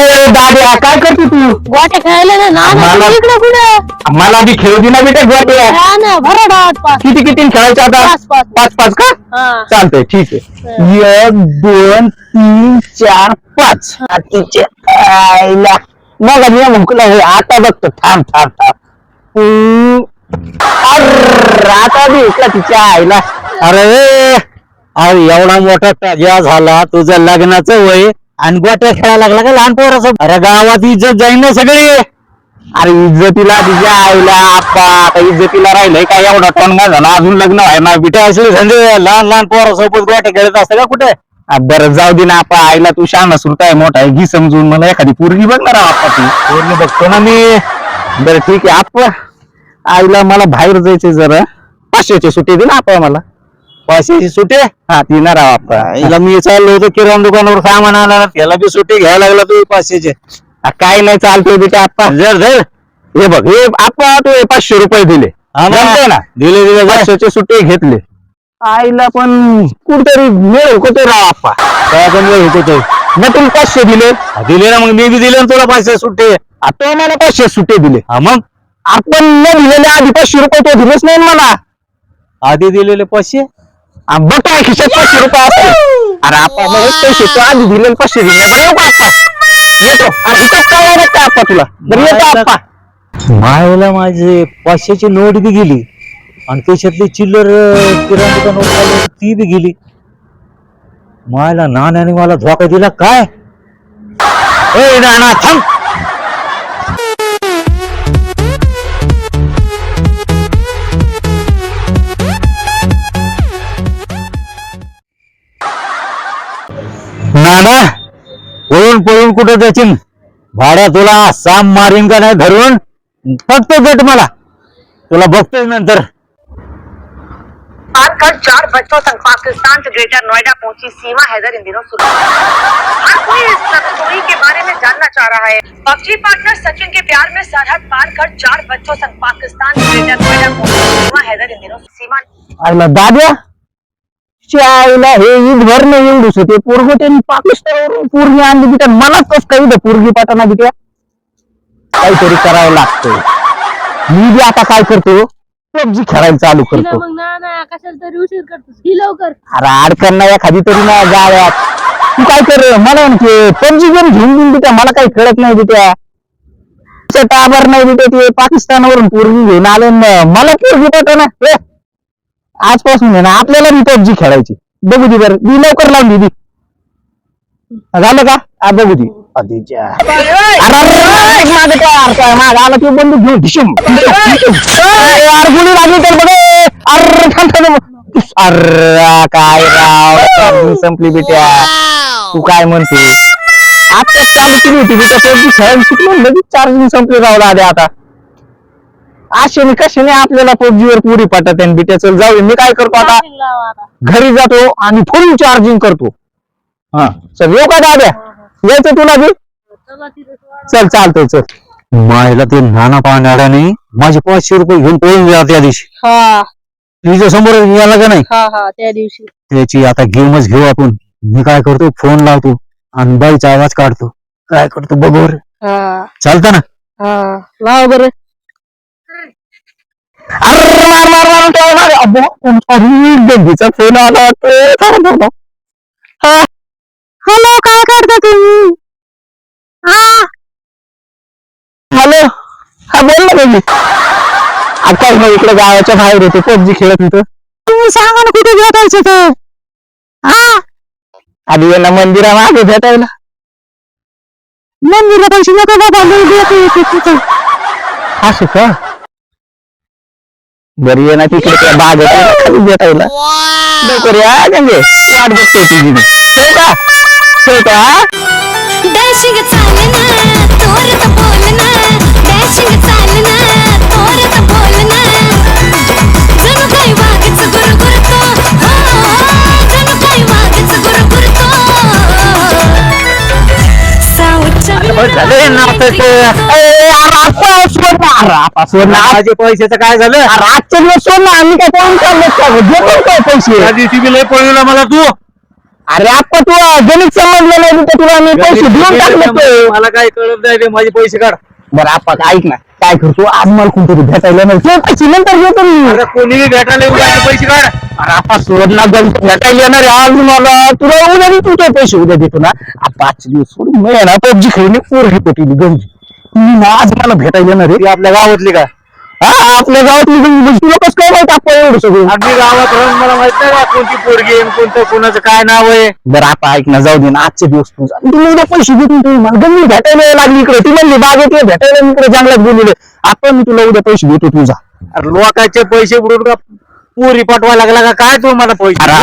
ए दाद्या काय करते तू? गोट्या खेळायला ना ना मला- इकडे कुठे मला बी खेळू दे ना बेटा गोट्या. हा ना किती किती खेळायचं आता? पाच, पाच. पाच पाच का? हा. चालतंय ठीक आहे. एक दोन तीन चार पाच. तिच्या आईला. मग मी मुकला हे आता बघतो. थांब थांब थांब. हम्म. अर्र, आता बी इकला तिच्या आईला. अरे अरे एवढा मोठा ताज्या झाला. तुझं लग्नाचं वय आणि गोट्या खेळायला लागला का लहान पोराचं? अरे गावात इज्जत जाईन ना सगळी. अरे इज्जतीला तिच्या आईला आप्पा आता इज्जतीला राहिलंय काय एवढा टोनगा झाला अजून लग्न आहे ना बिटा असले संजय लहान लहान पोरासोबत गोट्या खेळत असतं का कुठे? आ, बरं जाऊ दे ना आपा आईला तू शान सुरता आहे मोठा आहे घी समजून मला एखादी पोरगी बघणार आपा ती. पोरगी बघतो ना मी. बरं ठीक आहे आप आईला मला बाहेर जायचे जरा. पाचशेची सुट्टी दे ना आपा मला. सुट्टी? हा ती ना राव आपा हिला मी चाललो होतो किराणा दुकानावर सामान आणायला. त्याला बी सुट्टी घ्यायला लागला तू पाचशेचे आ, काय नाही चालतोय बेटा आप्पा. जर धर हे बघ हे आपा तू हे पाचशे रुपये दिले. हा ना. जमतंय ना? दिले दिले. पाचशेचे सुट्टे घेतले. आईला पण कुठतरी मिळेल कुठे राव आपा काय पण होतो तो. मी तुला पाचशे दिले. हा, दिले ना मग मी बी दिले ना तुला पाचशे सुट्टे. आता मला पाचशे सुट्टे दिले. हा मग? आपण न दिलेले आधी पाचशे रुपये तो दिलेच नाही ना मला. आधी दिलेले आ, बघ काय खिशात पाचशे रुपये असते अरे आपण मग हे पैसे तू आधी दिलेले पाचशे दिले. बरं येऊ का आप्पा येतो हिच्यात काय आहे का आप्पा तुला? बरं येतो आप्पा मायला माझे पाचशेची नोट बी गेली. आणि त्याच्यातली चिल्लर अं, किराणा दुकानावर आली, ती बी गेली. मायला नाण्याने मला धोका दिला. काय? ए नाना थांब. नाना पळून पळून कुठं जाशील? भाड्या तुला साम मारीन का नाही धरून? फक्त भेट मला. तुला बघतोय नंतर. कर चार बच्चों तक पाकिस्तान से ग्रेटर नोएडा पहुँची सीमा हैदर इन दिनों सुना हर कोई इस के बारे में जानना चाह रहा है। पबजी पार्टनर सचिन के प्यार में सरहद पार कर चार बच्चों संग पाकिस्तान से ग्रेटर नोएडा पहुँची सीमा हैदर इन दिनों सीमा दाद्या? च्या आईला हे ईद भर नाही होते. पोरग त्यांनी पाकिस्तानवरून पूर्णी आणली बिट्या मलाच कस काही इथं पोरगी पाठाना बिट्या काहीतरी करावं लागतंय. मी बी आता काय करतो? पबजी खेळायला चालू हिला करतो. मग ना ना कशाला तरी उशीर करतोस? ही लवकर. अरे अडकण नाही एखादी तरी ना गावात. तू काय कर मला म्हणते पबजी गेम घेऊन देऊन बिट्या मला काही कळत नाही बिट्या तिच्या टाबर नाही बिट्या ते. पाकिस्तानवरून पोरगी घेऊन आले न. मला पोरगी पाठव ना ए, आजपासून आहे ना आपल्याला मी पबजी खेळायची बघू दे बरं मी लवकर लावून दिली झालं का आ बघू दे अरे अरे, अरे, मागं काय अर्थ आहे? मागं आला तो बंदूक घेऊन ढिशूम. ए, यार गोळी लागली तर बघ ए. अरे थांब थांब थांब. अरे काय राव संपली बेट्या तू काय म्हणते आता चालू केली होती बेटा पबजी खेळायला शिकलो लगेच चार्जिंग संपली राव दादा आता अशाने कशाने आपल्याला पबजीवर पुरी पाठत आहे बेट्या चल जाऊ. मी काय करतो आता? घरी जातो आणि फुल चार्जिंग करतो. हा चल येऊ का दाद्या? यायचं तुला बी? चला चालतंय चल. मायला ते नाना पाण्याने माझे पाचशे रुपये घेऊन पळून गेला त्या दिवशी. हा. तुझ्या समोर गेला का नाही? हा हा त्या दिवशी. त्याची आता गेमच घेऊ आपण. मी काय करतो फोन लावतो आणि बाईचा आवाज काढतो. काय करतो बघूर हा. चालतं ना? हा. लावा बरं. अरे मार मार मार काय मार अబ్బो अरे गंगीचा फोन आला वाटतोय. थांब, थांब. हा. हॅलो काय करता तुम्ही? हॅलो. हा बोल ना बेबी आता मग इकडे गावाच्या बाहेर होतो पबजी खेळत होतो. तुम्ही सांगा ना कुठे भेटायचं तर हा. आधी यांना मंदिरा मागे भेटायला. मंदिरा पैसे नको बाबा. तिथं. असं का? बरी आहे ना तिकडे त्या बागेत. भेटायला. लवकर या गंगे. वाट बघतोय तुझी मी ठेवू का? ठेवू का? हा? डॅशिंग चालना तोरत बोलना डॅशिंग चालना तोरत बोलना जणू काही वाघच गुरगुरतो हो जणू काही वाघच गुरगुरतो. साऊच्या बस झालं नाटक ए, माझे पैशाचं काय झालं? अरे आजच्या दिवस सोड ना. आम्ही काय पळून चाललो? घेतो काय पैसे. त्या दिवशी बी लय पळविला मला तू. अरे आपण तू गणित समजलं नाही तिथे तुला मी पैसे देऊन टाकले ते. मला काय कळत नाही रे, माझे पैसे काढ. बरं आपण ऐक ना. काय करतो आज मला कोणतरी भेटायला नाही. ते पैसे नंतर घेतो मी. अरे कोणी भेटायला येऊ लागले, पैसे काढ. अरे गण भेटायला येणार आहे. आज मला तुला उद्या देतो ते पैसे उद्या देतो ना. पाच दिवस सोडून मी आहे ना पबजी खेळणे पोर घेतो ती गंजी. ती ना आज मला भेटायला ती आहे आपल्या गावातली का हा आपल्या गावातली तुला कसं काय माहीत आपण एवढं सगळं गावात राहून मला माहीत नाही का कोणती पोरगी आहे, कोणतं कोणाचं काय नाव आहे बरं आता ऐक ना जाऊ दे ना आजचे दिवस तुझा तुला उद्या पैसे देतो तू मला गंजी भेटायला यायला लागली इकडे ती म्हणली बागेत ये, भेटायला मी इकडे जंगलात गेलेले आपण मी तुला उद्या पैसे देतो तुझा अरे लोकांचे पैसे बुडून का पोरी पाठवा लागला का काय तू मला पैसे अरे